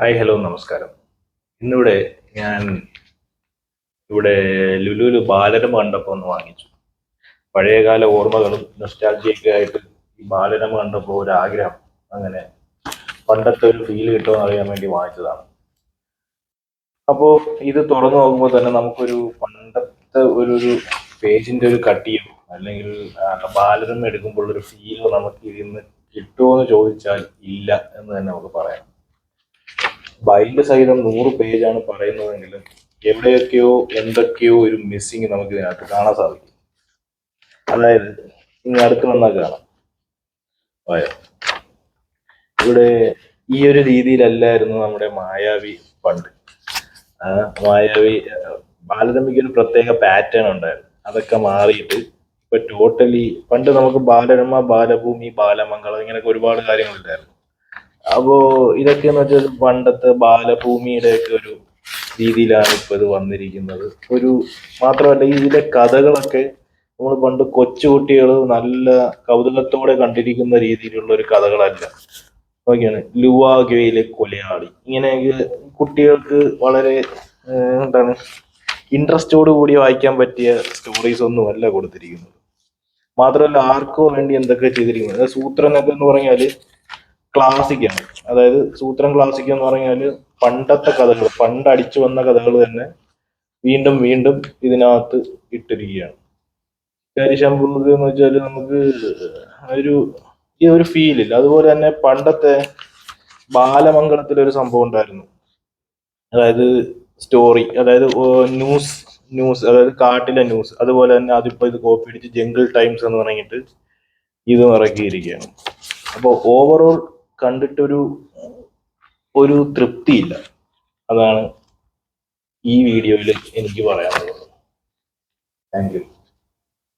Hi hello നമസ്കാരം. ഇന്നിവിടെ ഞാൻ ഇവിടെ ലുലുലു ബാലരമ കണ്ടപ്പോൾ ഒന്ന് വാങ്ങിച്ചു. പഴയകാല ഓർമ്മകളും നൊസ്റ്റാൾജിയൊക്കെ ആയിട്ട് ഈ ബാലരമ കണ്ടപ്പോൾ ഒരു ആഗ്രഹം അങ്ങനെ പണ്ടത്തെ ഒരു ഫീൽ കിട്ടുമെന്ന് അറിയാൻ വേണ്ടി വാങ്ങിച്ചതാണ്. അപ്പോൾ ഇത് തുറന്നു നോക്കുമ്പോൾ തന്നെ നമുക്കൊരു പണ്ടത്തെ ഒരു ഒരു പേജിന്റെ ഒരു കട്ടിയോ അല്ലെങ്കിൽ ബാലരമ എടുക്കുമ്പോൾ ഒരു ഫീലോ നമുക്ക് ഇതിന്ന് കിട്ടുമോ എന്ന് ചോദിച്ചാൽ ഇല്ല എന്ന് തന്നെ നമുക്ക് പറയാം. ബൈൻഡ് സഹിതം നൂറ് പേജാണ് പറയുന്നതെങ്കിലും എവിടെയൊക്കെയോ എന്തൊക്കെയോ ഒരു മിസ്സിങ് നമുക്ക് ഇതിനകത്ത് കാണാൻ സാധിക്കും. അതായത് ഇനി അടുത്ത് വന്നാൽ കാണാം. ആയോ ഇവിടെ ഈ ഒരു രീതിയിലല്ലായിരുന്നു നമ്മുടെ മായാവി പണ്ട്. മായാവി ബാലരമിക്ക് ഒരു പ്രത്യേക പാറ്റേൺ ഉണ്ടായിരുന്നു. അതൊക്കെ മാറിയിട്ട് ഇപ്പൊ ടോട്ടലി പണ്ട് നമുക്ക് ബാലരമ ബാലഭൂമി ബാലമംഗളം ഇങ്ങനെയൊക്കെ ഒരുപാട് കാര്യങ്ങളുണ്ടായിരുന്നു. അപ്പോ ഇതൊക്കെ എന്ന് വെച്ചാൽ പണ്ടത്തെ ബാലഭൂമിയുടെ ഒക്കെ ഒരു രീതിയിലാണ് ഇപ്പൊ ഇത് വന്നിരിക്കുന്നത്. ഒരു മാത്രമല്ല ഇതിലെ കഥകളൊക്കെ നമ്മൾ പണ്ട് കൊച്ചുകുട്ടികൾ നല്ല കൗതുകത്തോടെ കണ്ടിരിക്കുന്ന രീതിയിലുള്ള ഒരു കഥകളല്ല. ഓക്കെയാണ് ലുവാഗ്വയിലെ കൊലയാളി. ഇങ്ങനെയൊക്കെ കുട്ടികൾക്ക് വളരെ എന്താണ് ഇൻട്രസ്റ്റോട് കൂടി വായിക്കാൻ പറ്റിയ സ്റ്റോറീസ് ഒന്നും അല്ല കൊടുത്തിരിക്കുന്നത്. മാത്രമല്ല ആർക്കോ വേണ്ടി എന്തൊക്കെ ചെയ്തിരിക്കുന്നത്. സൂത്രനൊക്കെ എന്ന് പറഞ്ഞാൽ ക്ലാസിക് ആണ്. അതായത് സൂത്രം ക്ലാസിക് എന്ന് പറഞ്ഞാൽ പണ്ടത്തെ കഥകൾ പണ്ട് അടിച്ചു വന്ന കഥകൾ തന്നെ വീണ്ടും വീണ്ടും ഇതിനകത്ത് ഇട്ടിരിക്കുകയാണ്. കരിശമ്പൂത് എന്ന് വെച്ചാൽ നമുക്ക് ഒരു ഈ ഒരു ഫീലില്ല അതുപോലെ തന്നെ പണ്ടത്തെ ബാലമംഗളത്തിലൊരു സംഭവം ഉണ്ടായിരുന്നു. അതായത് സ്റ്റോറി അതായത് ന്യൂസ് ന്യൂസ് അതായത് കാട്ടിലെ ന്യൂസ് അതുപോലെ തന്നെ അതിപ്പോ ഇത് കോപ്പി അടിച്ച് ജംഗിൾ ടൈംസ് എന്ന് പറഞ്ഞിട്ട് ഇതും ഇറക്കിയിരിക്കുകയാണ്. അപ്പോൾ ഓവറോൾ കണ്ടിട്ടൊരു ഒരു തൃപ്തിയില്ല. അതാണ് ഈ വീഡിയോയിൽ എനിക്ക് പറയാനുള്ളത്. Thank you